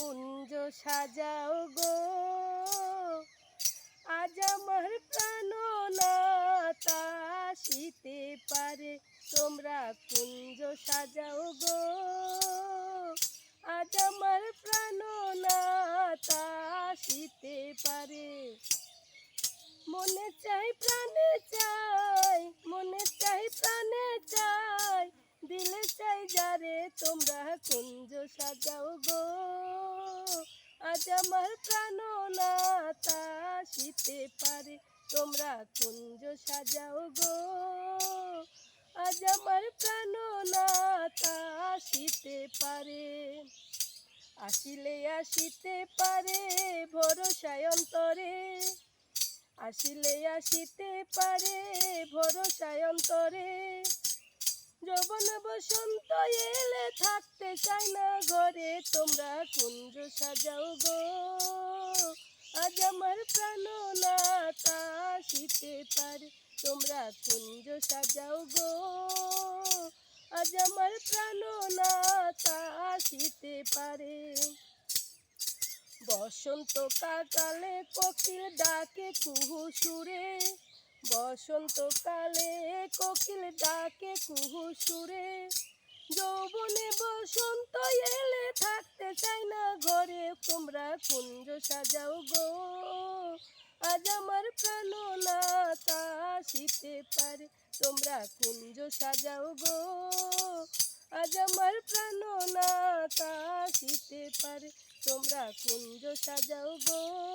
কুঞ্জ সাজাও গো। আজ আমার প্রাণনাথ আসিতে পারে, তোমরা কুঞ্জ সাজাও গো। আজ আমার প্রাণনাথ আসিতে পারে। মনে চাই, প্রাণে চাই, মনে চাই, প্রাণে চাই, দিলে চাই যারে তোমরা কুঞ্জ সাজাও গো। আজ আমার প্রাণনাথ আসিতে পারে। তোমরা কুঞ্জ সাজাও গো। আজ আমার প্রাণনাথ আসিতে পারে। আসিলে আসিতে পারে ভরসায় অন্তরে। আসিলে আসিতে পারে ভরসায় অন্তরে। যৌবন বসন্ত এলে থাকতে চাই না ঘরে, তোমরা কুঞ্জ সাজাও গো। আজ আমার প্রাণনাথ আসিতে পারে, তোমরা কুঞ্জ সাজাও গো। আজ আমার প্রাণনাথ আসিতে পারে। বসন্ত কালে কোকিল ডাকে কুহু সুরে। বসন্ত কালে কোকিল ডাকে কুহু সুরে। যৌবনে বসন্ত এলে থাকতে চাই না ঘরে। তোমরা কুঞ্জ সাজাও গো। আজ আমার প্রাণনাথ আসিতে পারে। তোমরা কুঞ্জ সাজাও গো। আজ আমার প্রাণনাথ আসিতে পারে। তোমরা কুঞ্জ সাজাও গো।